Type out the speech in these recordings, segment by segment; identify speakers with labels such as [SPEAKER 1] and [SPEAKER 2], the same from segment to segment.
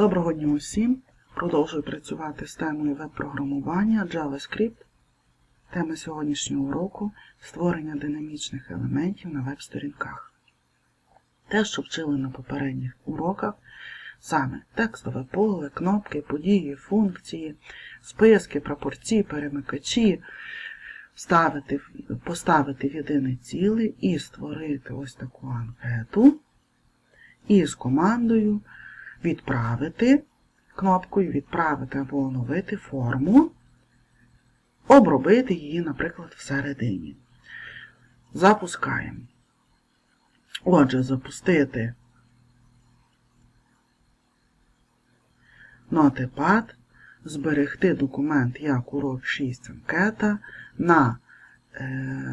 [SPEAKER 1] Доброго дня усім! Продовжую працювати з темою веб-програмування JavaScript. Тема сьогоднішнього уроку створення динамічних елементів на веб-сторінках. Те, що вчили на попередніх уроках, саме текстове поле, кнопки, події, функції, списки, прапорці, перемикачі, вставити, поставити в єдине ціле і створити ось таку анкету. І з командою відправити кнопкою відправити або оновити форму, обробити її, наприклад, всередині. Запускаємо. Отже, запустити нотепад, зберегти документ як урок 6 анкета на е,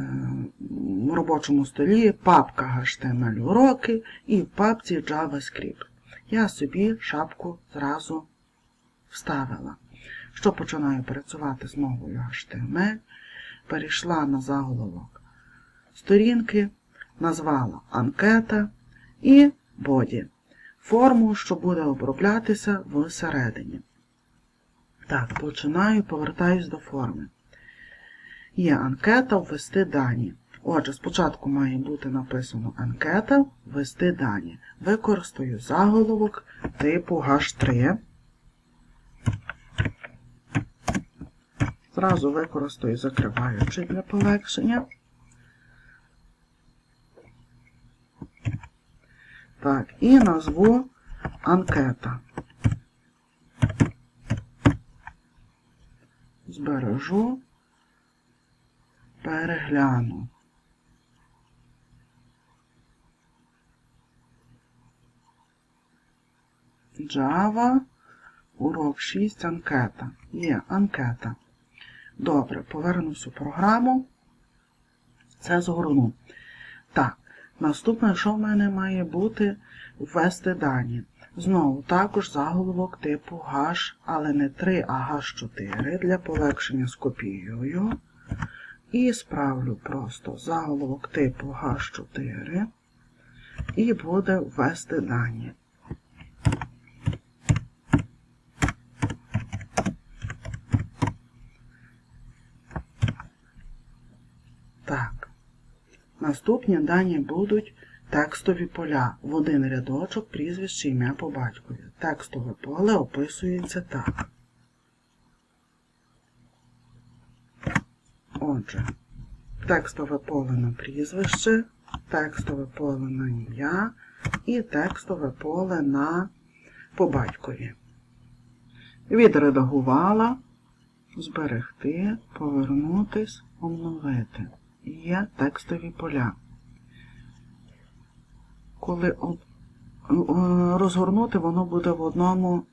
[SPEAKER 1] робочому столі папка HTML уроки і в папці JavaScript. Я собі шапку зразу вставила. Що починаю працювати з мовою HTML, перейшла на заголовок сторінки, назвала анкета і боді. Форму, що буде оброблятися всередині. Так, починаю, повертаюсь до форми. Є анкета ввести дані. Отже, спочатку має бути написано анкета ввести дані. Використаю заголовок типу H3. Зразу використаю закриваючий для полегшення. Так, і назву анкета. Збережу, перегляну. Java, урок 6, анкета. Є анкета. Добре, повернусь у програму. Це згорну. Так, наступне, що в мене має бути ввести дані. Знову також заголовок типу H, але не 3, а H4. Для полегшення скопіюю. І справлю просто заголовок типу H4. І буде ввести дані. Так. Наступні дані будуть текстові поля. В один рядочок прізвище ім'я по батькові. Текстове поле описується так. Отже, текстове поле на прізвище, текстове поле на ім'я і текстове поле на по батькові. Відредагувала, зберегти, повернутись, обновити. Є текстові поля. Коли розгорнути, воно буде в одному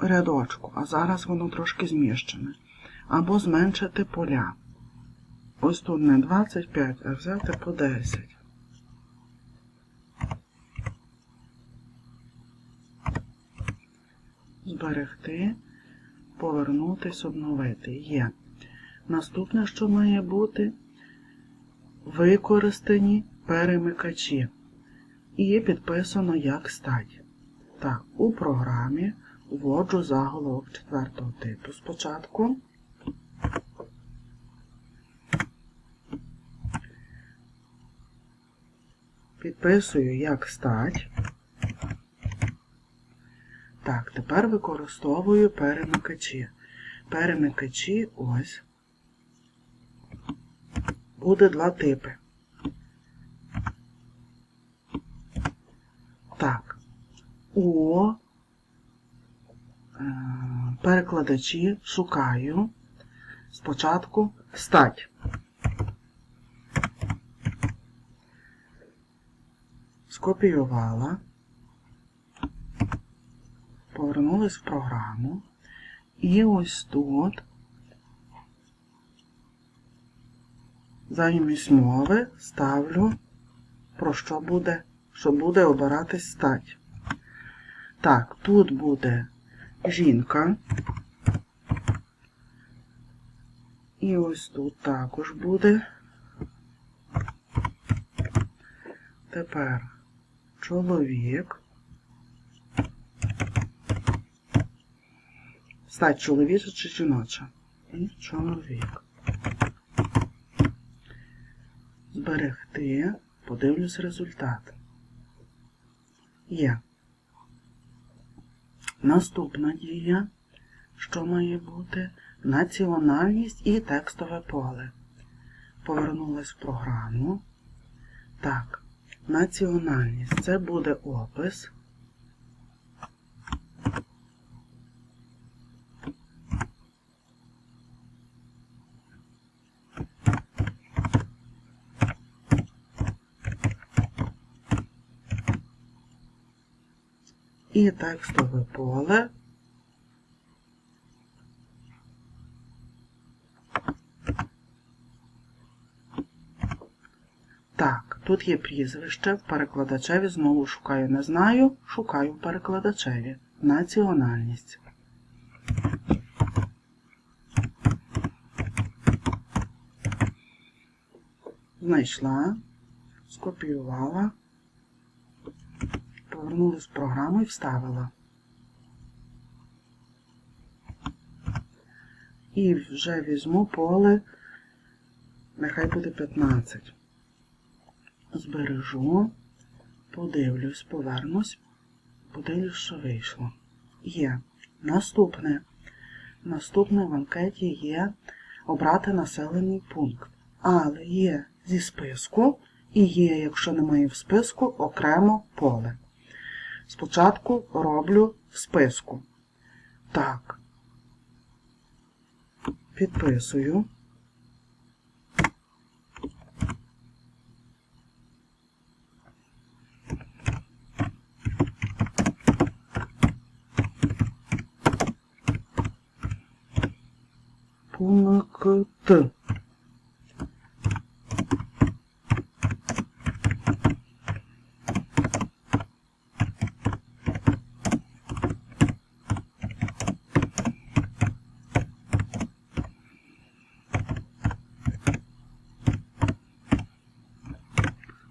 [SPEAKER 1] рядочку, а зараз воно трошки зміщене. Або зменшити поля. Ось тут не 25, а взяти по 10. Зберегти, повернутись, обновити. Є. Наступне, що має бути, використані перемикачі. І є підписано як стать. Так, у програмі вводжу заголовок четвертого типу спочатку. Підписую як стать. Так, тепер використовую перемикачі. Перемикачі ось. Буде два типи. Так. У е, перекладачі шукаю спочатку стать. Скопіювала. Повернулась в програму. І ось тут замість мови ставлю, про що буде, що буде обиратись стать. Так, тут буде жінка. І ось тут також буде. Тепер чоловік. Стать чоловіча чи жіноча? Чоловік. Зберегти. Подивлюсь результат. Є. Наступна дія, що має бути національність і текстове поле. Повернулась в програму. Так, національність це буде опис. І текстове поле. Так, тут є прізвище, в перекладачеві знову шукаю не знаю, шукаю в перекладачеві. Національність. Знайшла, скопіювала, повернулась в програму і вставила. І вже візьму поле, нехай буде 15 збережу, подивлюсь, повернусь, подивлюсь, що вийшло. Є. Наступне. Наступне в анкеті є обрати населений пункт. Але є зі списку і є, якщо немає в списку, окремо поле. Спочатку роблю в списку. Так. Підписую. Пункт.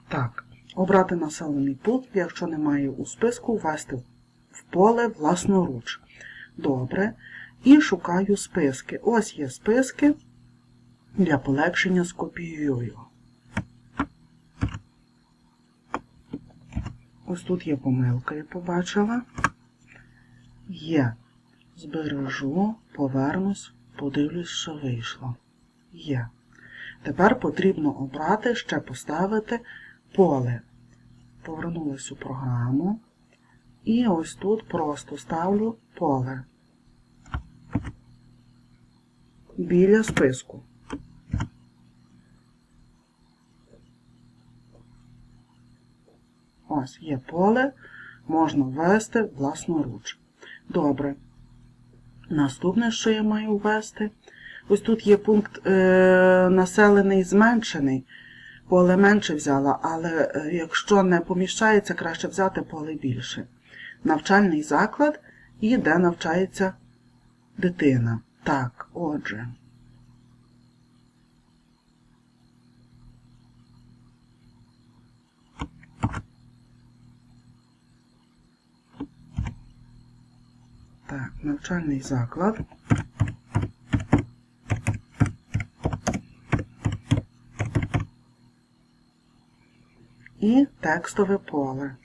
[SPEAKER 1] Так, обрати населений пункт, якщо немає у списку, ввести в поле власноруч. Добре. І шукаю списки. Ось є списки. Для полегшення скопіюю. Ось тут є помилка, я побачила. Є. Збережу, повернусь, подивлюсь, що вийшло. Є. Тепер потрібно обрати, ще поставити поле. Повернулась у програму. І ось тут просто ставлю поле. Біля списку. Ось є поле, можна ввести власноруч. Добре. Наступне, що я маю ввести, ось тут є пункт е, населений зменшений. Поле менше взяла, але е, якщо не поміщається, краще взяти поле більше. Навчальний заклад і де навчається дитина. Так, отже. Так, навчальний заклад. І текстове поле.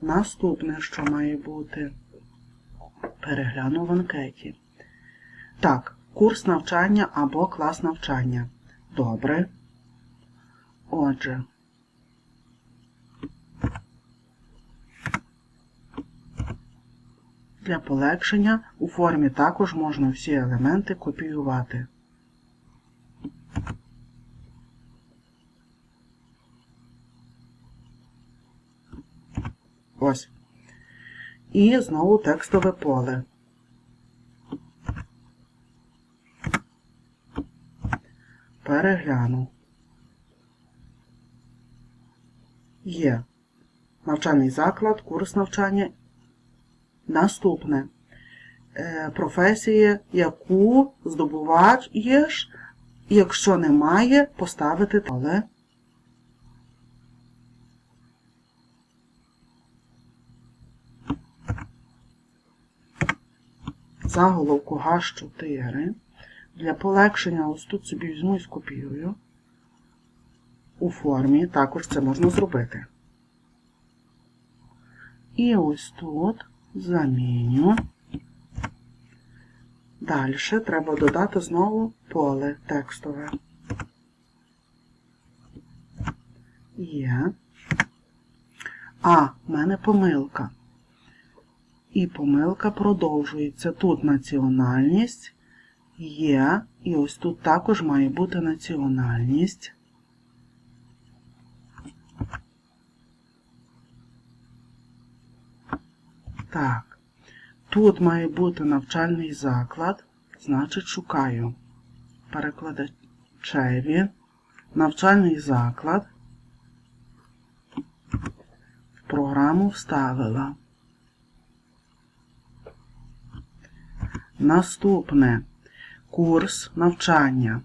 [SPEAKER 1] Наступне, що має бути, перегляну в анкеті. Так, курс навчання або клас навчання. Добре. Отже. Для полегшення у формі також можна всі елементи копіювати. Ось. І знову текстове поле. Перегляну. Є. Навчальний заклад, курс навчання. Наступне е, професія, яку здобуваєш, якщо немає, поставити але. Заголовку Г4. Для полегшення ось тут собі візьму і скопіюю, У формі також це можна зробити. І ось тут заміню. Далі треба додати знову поле текстове. Є. А, в мене помилка. І помилка продовжується. Тут національність є, і ось тут також має бути національність. Так, тут має бути навчальний заклад, значить шукаю перекладачеві, навчальний заклад. В програму вставила. Наступне курс навчання.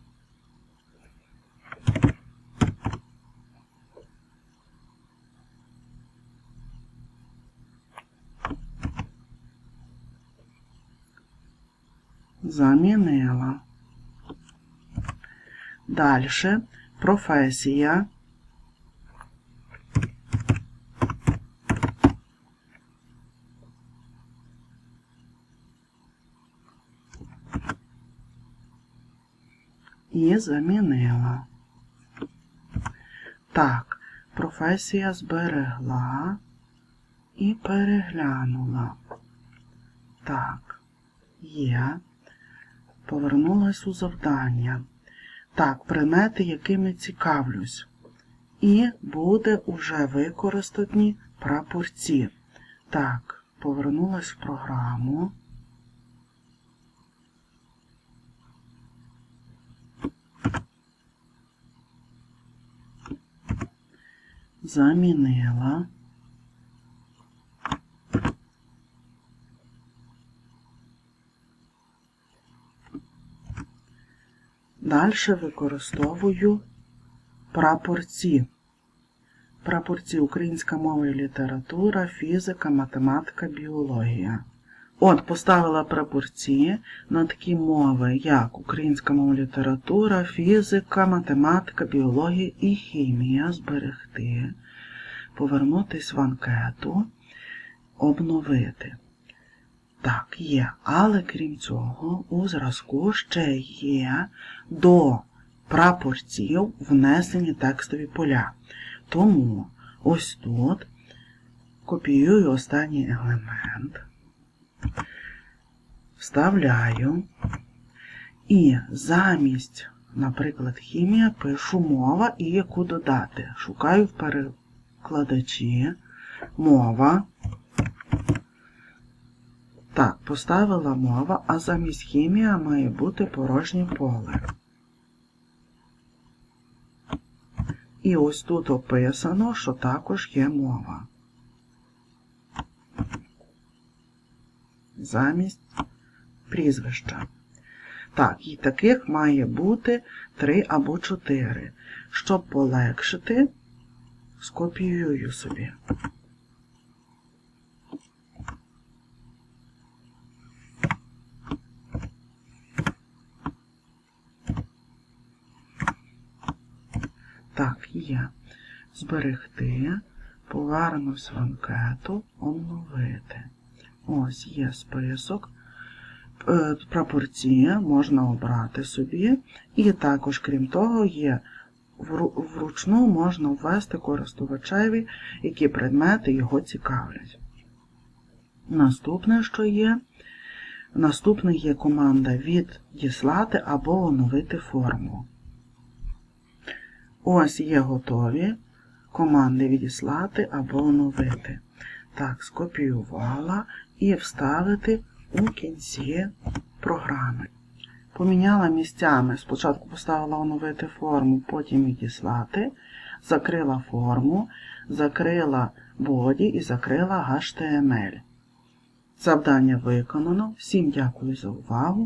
[SPEAKER 1] Замінила. Далі професія. І замінила. Так, професія зберегла і переглянула. Так, є. Повернулась у завдання. Так, предмети, якими цікавлюсь. І буде уже використані прапорці. Так, повернулась в програму. Замінила. Далі використовую прапорці. Прапорці українська мова і література, фізика, математика, біологія. От, поставила прапорці на такі мови, як українська мова, література, фізика, математика, біологія і хімія. Зберегти, повернутись в анкету, обновити. Так, є. Але крім цього, у зразку ще є до прапорців внесені текстові поля. Тому ось тут копіюю останній елемент, вставляю і замість, наприклад, хімія пишу мова і яку додати. Шукаю в перекладачі мова. Так, поставила мова, а замість хімія має бути порожнє поле. І ось тут описано, що також є мова. Замість прізвища. Так, і таких має бути 3 або 4. Щоб полегшити, скопіюю собі. Так, є. Зберегти, повернусь в анкету, обновити. Ось є список. Е, Прапорці можна обрати собі. І також, крім того, є вручну можна ввести користувачеві, які предмети його цікавлять. Наступне, що є, наступне є команда віддіслати або оновити форму. Ось є готові команди відіслати або оновити. Так, скопіювала і вставити у кінці програми. Поміняла місцями. Спочатку поставила оновити форму, потім відіслати, закрила форму, закрила боді і закрила HTML. Завдання виконано. Всім дякую за увагу.